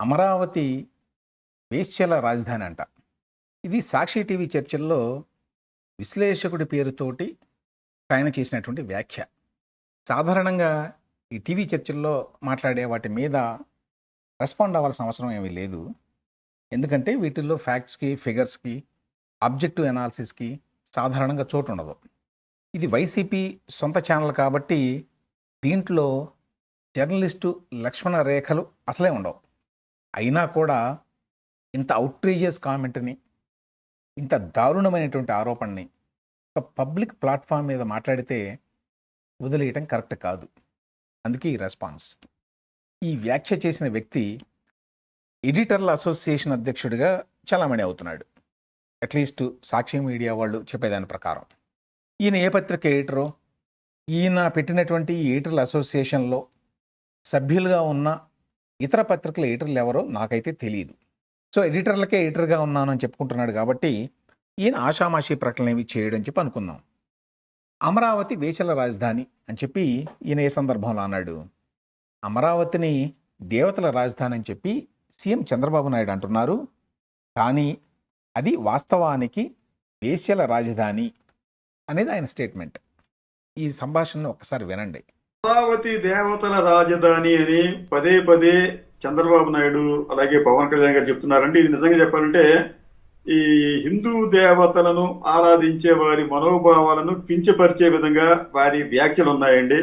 అమరావతి వేశ్యల రాజధాని అంట. ఇది సాక్షి టీవీ చర్చల్లో విశ్లేషకుడి పేరుతోటి ఆయన చేసినటువంటి వ్యాఖ్య. సాధారణంగా ఈ టీవీ చర్చల్లో మాట్లాడే వాటి మీద రెస్పాండ్ అవ్వాల్సిన అవసరం ఏమీ లేదు. ఎందుకంటే వీటిల్లో ఫ్యాక్ట్స్కి ఫిగర్స్కి అబ్జెక్టివ్ అనాలిసిస్కి సాధారణంగా చోటు ఉండదు ఇది వైసీపీ సొంత ఛానల్ కాబట్టి దీంట్లో జర్నలిస్టు లక్ష్మణ రేఖలు అసలే ఉండవు. అయినా కూడా ఇంత అవుట్రేజియస్ కామెంట్ని ఇంత దారుణమైనటువంటి ఆరోపణని ఒక పబ్లిక్ ప్లాట్ఫామ్ మీద మాట్లాడితే వదిలేయటం కరెక్ట్ కాదు. అందుకే ఈ రెస్పాన్స్ ఈ వ్యాఖ్య చేసిన వ్యక్తి ఎడిటర్ల అసోసియేషన్ అధ్యక్షుడిగా చలామణి అవుతున్నాడు. అట్లీస్ట్ సాక్షి మీడియా వాళ్ళు చెప్పేదాని ప్రకారం. ఈయన ఏ పత్రిక ఎడిటరో? ఈయన పెట్టినటువంటి ఈ ఎడిటర్ల అసోసియేషన్లో సభ్యులుగా ఉన్న ఇతర పత్రికల ఎడిటర్లు ఎవరో నాకైతే తెలియదు సో ఎడిటర్లకే ఎడిటర్గా ఉన్నాను అని చెప్పుకుంటున్నాడు కాబట్టి ఈయన ఆషామాషి ప్రకటన ఏమి చేయడం చెప్పి అనుకుందాం. అమరావతి వేషల రాజధాని అని చెప్పి ఈయన ఏ సందర్భంలో అన్నాడు? అమరావతిని దేవతల రాజధాని అని చెప్పి సీఎం చంద్రబాబు నాయుడు అంటున్నారు. కానీ అది వాస్తవానికి వేశ్యల రాజధాని అనేది ఆయన స్టేట్మెంట్. ఈ సంభాషణను ఒక్కసారి వినండి. అమరావతి దేవతల రాజధాని అని పదే పదే చంద్రబాబు నాయుడు అలాగే పవన్ కళ్యాణ్ గారు చెప్తున్నారండి. ఇది నిజంగా చెప్పాలంటే ఈ హిందూ దేవతలను ఆరాధించే వారి మనోభావాలను కించపరిచే విధంగా వారి వ్యాఖ్యలు ఉన్నాయండి.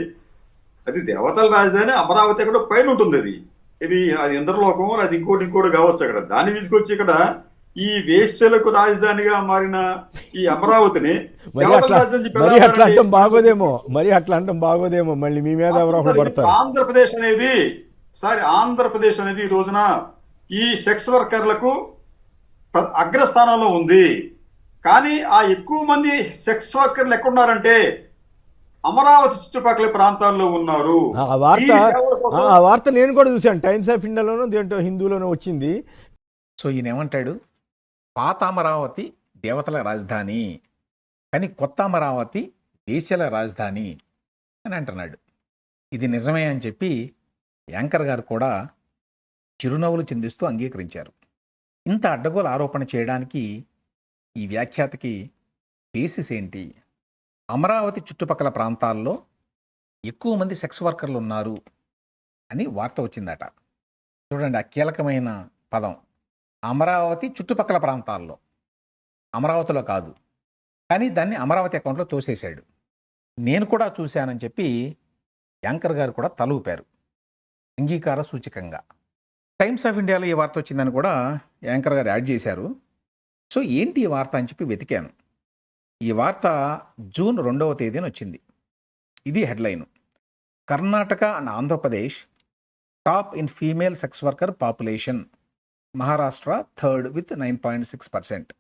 అది దేవతల రాజధాని అమరావతి అక్కడ పైన ఉంటుంది అది. ఇది అది ఇంద్రలోకం అది ఇంకోటి ఇంకోటి కావచ్చు అక్కడ. దాన్ని తీసుకొచ్చి ఇక్కడ ఈ వేశ్యలకు రాజధానిగా మారిన ఈ అమరావతిని మరి దేవతల అట్లా? అంటాం బాగోదేమో. మరి అట్లా అంటాం బాగోదేమో. మళ్ళీ మీ మీద ఎవరో పడతారు. ఆంధ్రప్రదేశ్ అనేది సారీ ఆంధ్రప్రదేశ్ అనేది ఈ రోజున ఈ సెక్స్ వర్కర్లకు అగ్రస్థానంలో ఉంది. కానీ ఆ ఎక్కువ మంది సెక్స్ వర్కర్లు ఎక్కడున్నారంటే అమరావతి చుట్టుపక్కల ప్రాంతాల్లో ఉన్నారు. ఆ వార్త ఆ వార్త నేను కూడా చూశాను. టైమ్స్ ఆఫ్ ఇండియాలోనూ దేంట్లో హిందూలోనూ వచ్చింది. సో ఈయన ఏమంటాడు పాత అమరావతి దేవతల రాజధాని కానీ కొత్త అమరావతి దేశాల రాజధాని అని అంటున్నాడు. ఇది నిజమే అని చెప్పి యాంకర్ గారు కూడా చిరునవ్వులు చిందిస్తూ అంగీకరించారు. ఇంత అడ్డగోలు ఆరోపణ చేయడానికి ఈ వ్యాఖ్యాతకి బేసిస్ ఏంటి? అమరావతి చుట్టుపక్కల ప్రాంతాల్లో ఎక్కువ మంది సెక్స్ వర్కర్లు ఉన్నారు అని వార్త వచ్చిందట. చూడండి ఆ కీలకమైన పదం. అమరావతి చుట్టుపక్కల ప్రాంతాల్లో. అమరావతిలో కాదు. కానీ దాన్ని అమరావతి అకౌంట్లో తోసేశాడు. నేను కూడా చూశానని చెప్పి యాంకర్ గారు కూడా తల ఊపారు అంగీకార సూచికంగా. టైమ్స్ ఆఫ్ ఇండియాలో ఈ వార్త వచ్చిందని కూడా యాంకర్ గారు యాడ్ చేశారు. సో ఏంటి ఈ వార్త అని చెప్పి వెతికాను. ఈ వార్త జూన్ రెండవ తేదీన వచ్చింది. ఇది headline. Karnataka and Andhra Pradesh top in female sex worker population. Maharashtra third with nine point six percent.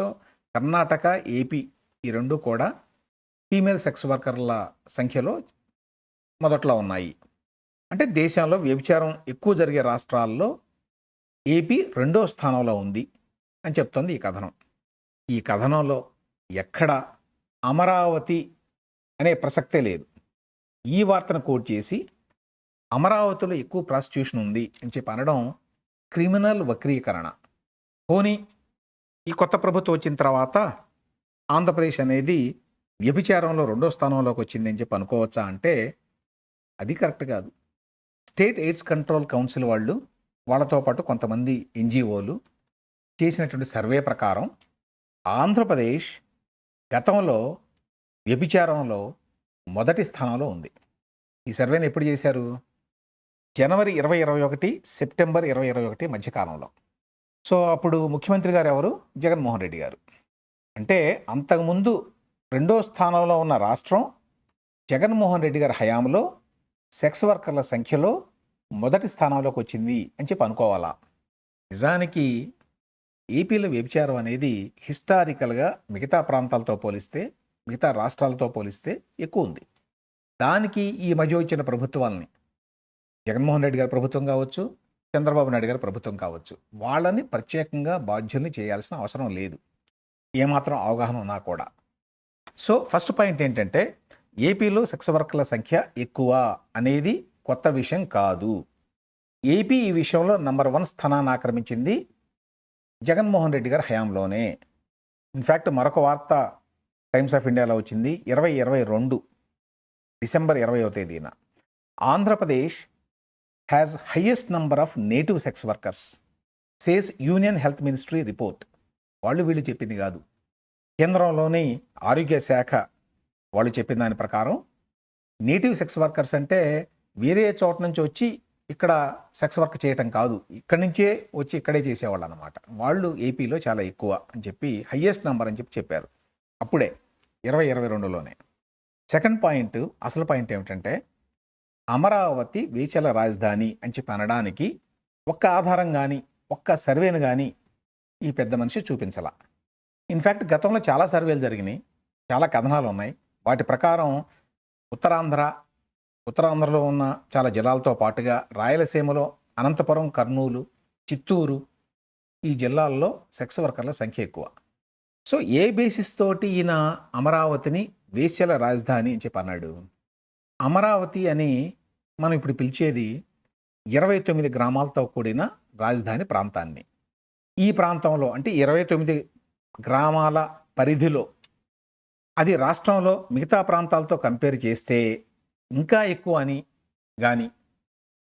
So Karnataka AP ఈ రెండు కూడా ఫీమేల్ సెక్స్ వర్కర్ల సంఖ్యలో మొదట్లో ఉన్నాయి. అంటే దేశంలో వ్యభిచారం ఎక్కువ జరిగే రాష్ట్రాల్లో ఏపీ రెండో స్థానంలో ఉంది అని చెప్తోంది ఈ కథనం. ఈ కథనంలో ఎక్కడ అమరావతి అనే ప్రసక్తే లేదు. ఈ వార్తను కోట్ చేసి అమరావతిలో ఎక్కువ ప్రాస్టిట్యూషన్ ఉంది అని చెప్పి అనడం క్రిమినల్ వక్రీకరణ. పోనీ ఈ కొత్త ప్రభుత్వం వచ్చిన తర్వాత ఆంధ్రప్రదేశ్ అనేది వ్యభిచారంలో రెండో స్థానంలోకి వచ్చిందని చెప్పి అనుకోవచ్చా అంటే అది కరెక్ట్ కాదు. స్టేట్ ఎయిడ్స్ కంట్రోల్ కౌన్సిల్ వాళ్ళు వాళ్ళతో పాటు కొంతమంది ఎన్జిఓలు చేసినటువంటి సర్వే ప్రకారం ఆంధ్రప్రదేశ్ గతంలో వ్యభిచారంలో మొదటి స్థానంలో ఉంది. ఈ సర్వేని ఎప్పుడు చేశారు? జనవరి ఇరవై ఇరవై ఒకటి సెప్టెంబర్ ఇరవై ఇరవై ఒకటి మధ్యకాలంలో సో అప్పుడు ముఖ్యమంత్రి గారు ఎవరు? జగన్మోహన్ రెడ్డి గారు. అంటే అంతకుముందు రెండో స్థానంలో ఉన్న రాష్ట్రం జగన్మోహన్ రెడ్డి గారి హయాంలో సెక్స్ వర్కర్ల సంఖ్యలో మొదటి స్థానంలోకి వచ్చింది అని చెప్పి అనుకోవాలా? నిజానికి ఏపీలో వ్యభిచారం అనేది హిస్టారికల్గా మిగతా ప్రాంతాలతో పోలిస్తే మిగతా రాష్ట్రాలతో పోలిస్తే ఎక్కువ ఉంది. దానికి ఈ మధ్య వచ్చిన ప్రభుత్వాలని జగన్మోహన్ రెడ్డి గారి ప్రభుత్వం కావచ్చు చంద్రబాబు నాయుడు గారి ప్రభుత్వం కావచ్చు వాళ్ళని ప్రత్యేకంగా బాధ్యుల్ని చేయాల్సిన అవసరం లేదు. ఏమాత్రం అవగాహన ఉన్నా కూడా. సో ఫస్ట్ పాయింట్ ఏంటంటే ఏపీలో సెక్స్ వర్కర్ల సంఖ్య ఎక్కువ అనేది కొత్త విషయం కాదు. ఏపీ ఈ విషయంలో నంబర్ వన్ స్థానాన్ని ఆక్రమించింది జగన్మోహన్ రెడ్డి గారి హయాంలోనే. ఇన్ఫ్యాక్ట్ మరొక వార్త టైమ్స్ ఆఫ్ ఇండియాలో వచ్చింది ఇరవై ఇరవై రెండు డిసెంబర్ ఇరవయో తేదీన. Andhra Pradesh has highest number of native sex workers says union health ministry report వాళ్ళు వీళ్ళు చెప్పింది కాదు. కేంద్రంలోని ఆరోగ్య శాఖ వాళ్ళు చెప్పిన దాని ప్రకారం నేటివ్ సెక్స్ వర్కర్స్ అంటే వేరే చోట నుంచి వచ్చి ఇక్కడ సెక్స్ వర్క్ చేయటం కాదు. ఇక్కడి నుంచే వచ్చి ఇక్కడే చేసేవాళ్ళు అనమాట వాళ్ళు ఏపీలో చాలా ఎక్కువ అని చెప్పి హయ్యెస్ట్ నెంబర్ అని చెప్పి చెప్పారు. అప్పుడే ఇరవై ఇరవై రెండులోనే. సెకండ్ పాయింట్ అసలు పాయింట్ ఏమిటంటే అమరావతి వేచల రాజధాని అని చెప్పి అనడానికి ఒక్క ఆధారం కానీ ఒక్క సర్వేను కానీ ఈ పెద్ద మనిషి చూపించాల. ఇన్ఫ్యాక్ట్ గతంలో చాలా సర్వేలు జరిగినాయి చాలా కథనాలు ఉన్నాయి. వాటి ప్రకారం ఉత్తరాంధ్ర ఉత్తరాంధ్రలో ఉన్న చాలా జిల్లాలతో పాటుగా రాయలసీమలో అనంతపురం కర్నూలు చిత్తూరు ఈ జిల్లాల్లో సెక్స్ వర్కర్ల సంఖ్య ఎక్కువ. సో ఏ బేసిస్ తోటి ఈయన అమరావతిని వేశ్యల రాజధాని అని చెప్పి అన్నాడు? అమరావతి అని మనం ఇప్పుడు పిలిచేది ఇరవై తొమ్మిది గ్రామాలతో కూడిన రాజధాని ప్రాంతాన్ని. ఈ ప్రాంతంలో అంటే ఇరవై తొమ్మిది గ్రామాల పరిధిలో అది రాష్ట్రంలో మిగతా ప్రాంతాలతో కంపేర్ చేస్తే ఇంకా ఎక్కువ అని కానీ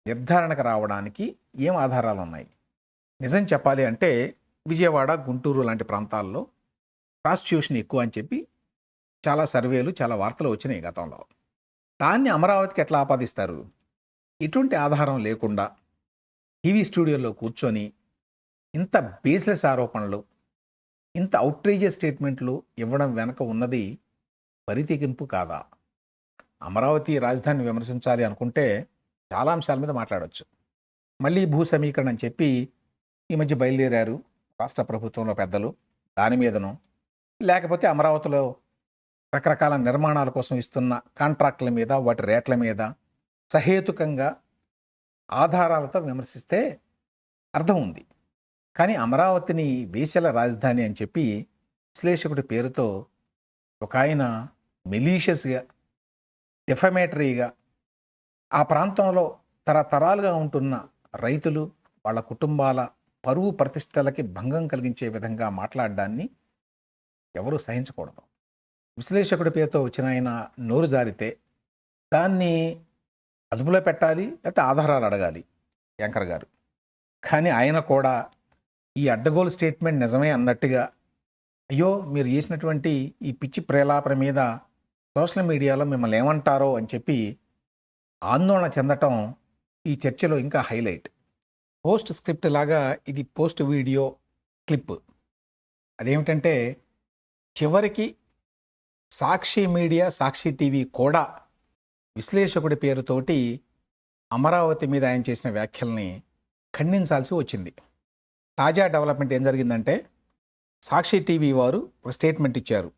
నిర్ధారణకు రావడానికి ఏం ఆధారాలు ఉన్నాయి నిజం చెప్పాలి అంటే విజయవాడ గుంటూరు లాంటి ప్రాంతాల్లో ప్రాస్టిట్యూషన్ ఎక్కువ అని చెప్పి చాలా సర్వేలు చాలా వార్తలు వచ్చినాయి గతంలో. దాన్ని అమరావతికి ఎట్లా ఆపాదిస్తారు? ఎటువంటి ఆధారం లేకుండా టీవీ స్టూడియోలో కూర్చొని ఇంత బేస్లెస్ ఆరోపణలు ఇంత అవుట్రేజియస్ స్టేట్మెంట్లు ఇవ్వడం వెనక ఉన్నది పరితెగింపు కాదా? అమరావతి రాజధానిని విమర్శించాలి అనుకుంటే చాలా అంశాల మీద మాట్లాడవచ్చు మళ్ళీ భూ సమీకరణ అని చెప్పి ఈ మధ్య బయలుదేరారు రాష్ట్ర ప్రభుత్వంలో పెద్దలు. దాని మీదను లేకపోతే అమరావతిలో రకరకాల నిర్మాణాల కోసం ఇస్తున్న కాంట్రాక్టుల మీద వాటి రేట్ల మీద సహేతుకంగా ఆధారాలతో విమర్శిస్తే అర్థం ఉంది. కానీ అమరావతిని వేసల రాజధాని అని చెప్పి విశ్లేషకుడి పేరుతో ఒక ఆయన మెలీషియస్గా డిఫమేటరీగా ఆ ప్రాంతంలో తరతరాలుగా ఉంటున్న రైతులు వాళ్ళ కుటుంబాల పరువు ప్రతిష్టలకి భంగం కలిగించే విధంగా మాట్లాడడాన్ని ఎవరూ సహించకూడదు. విశ్లేషకుడి పేరుతో వచ్చిన ఆయన నోరు జారితే దాన్ని అదుపులో పెట్టాలి లేకపోతే ఆధారాలు అడగాలి యాంకర్ గారు. కానీ ఆయన కూడా ఈ అడ్డగోలు స్టేట్మెంట్ నిజమే అన్నట్టుగా అయ్యో మీరు చేసినటువంటి ఈ పిచ్చి ప్రేలాపన మీద సోషల్ మీడియాలో మిమ్మల్ని ఏమంటారో అని చెప్పి ఆందోళన చెందటం ఈ చర్చలో ఇంకా హైలైట్. పోస్ట్ స్క్రిప్ట్ లాగా ఇది పోస్ట్ వీడియో క్లిప్. అదేమిటంటే చివరికి సాక్షి మీడియా సాక్షి టీవీ కూడా విశ్లేషకుడి పేరుతోటి అమరావతి మీద ఆయన చేసిన వ్యాఖ్యల్ని ఖండించాల్సి వచ్చింది. తాజా డెవలప్మెంట్ ఏం జరిగిందంటే సాక్షి టీవీ వారు ఒక స్టేట్మెంట్ ఇచ్చారు.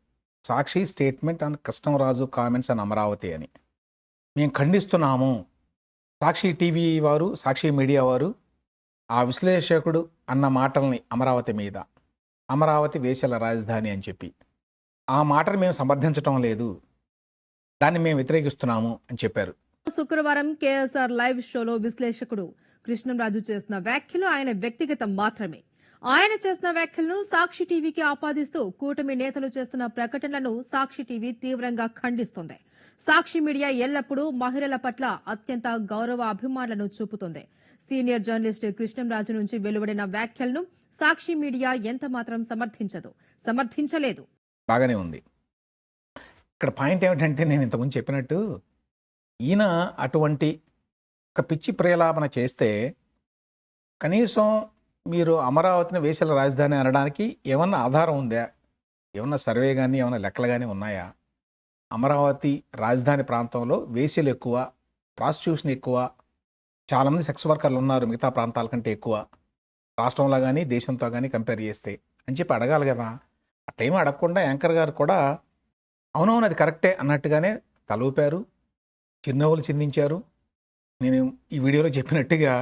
Sakshi statement on Krishnaraju comments and Amaravati అని. మేము ఖండిస్తున్నాము. సాక్షి టీవీ వారు సాక్షి మీడియా వారు ఆ విశ్లేషకుడు అన్న మాటల్ని అమరావతి మీద అమరావతి వేసల రాజధాని అని చెప్పి. ఆ మాటను మేము సమర్థించటం లేదు. దాన్ని మేము వ్యతిరేకిస్తున్నాము అని చెప్పారు. శుక్రవారం కేఎస్ఆర్ లైవ్ షోలో విశ్లేషకుడు కృష్ణంరాజు చేసిన వ్యాఖ్యలు ఆయన వ్యక్తిగతం మాత్రమే. ఆయన చేసిన వ్యాఖ్యలను సాక్షి టీవీకి ఆపాదిస్తూ కూటమి నేతలు చేస్తున్న ప్రకటనలను సాక్షి టీవీ తీవ్రంగా ఖండిస్తోంది. సాక్షి మీడియా ఎల్లప్పుడూ మహిళల పట్ల అత్యంత గౌరవ అభిమానులను చూపుతోంది. సీనియర్ జర్నలిస్ట్ కృష్ణంరాజు నుంచి వెలువడిన వ్యాఖ్యలను సాక్షి మీడియా ఎంత మాత్రం సమర్థించదు సమర్థించలేదు. బాగానే ఉంది. ఇక్కడ పాయింట్ ఏమిటంటే నేను ఇంతకుముందు చెప్పినట్టు ఈయన అటువంటి ఒక పిచ్చి ప్రేలాపన చేస్తే కనీసం మీరు అమరావతిని వేసల రాజధాని అనడానికి ఏమన్నా ఆధారం ఉందా? ఏమన్నా సర్వే కానీ ఏమన్నా లెక్కలు కానీ ఉన్నాయా? అమరావతి రాజధాని ప్రాంతంలో వేసలు ఎక్కువ ప్రాస్టిట్యూషన్ ఎక్కువ చాలామంది సెక్స్ వర్కర్లు ఉన్నారు మిగతా ప్రాంతాల కంటే ఎక్కువ. రాష్ట్రంలో కానీ దేశంతో కానీ కంపేర్ చేస్తే అని చెప్పి అడగాలి కదా. అట్లేమీ అడగకుండా యాంకర్ గారు కూడా అవునవును అది కరెక్టే అన్నట్టుగానే తలూపారు చిరునవ్వులు చిందించారు. నేను ఈ వీడియోలో చెప్పినట్టుగా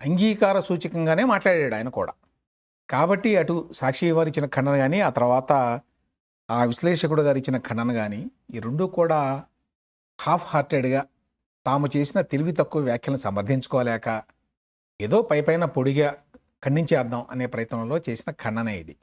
అంగీకార సూచకంగానే మాట్లాడాడు ఆయన కూడా. కాబట్టి అటు సాక్షి వారు ఇచ్చిన ఖండన కానీ ఆ తర్వాత ఆ విశ్లేషకుడు గారు ఇచ్చిన ఖండన కానీ ఈ రెండు కూడా హాఫ్ హార్టెడ్గా తాము చేసిన తెలివి తక్కువ వ్యాఖ్యలను సమర్థించుకోలేక ఏదో పై పైన పొడిగా ఖండించేద్దాం అనే ప్రయత్నంలో చేసిన ఖండన ఇది.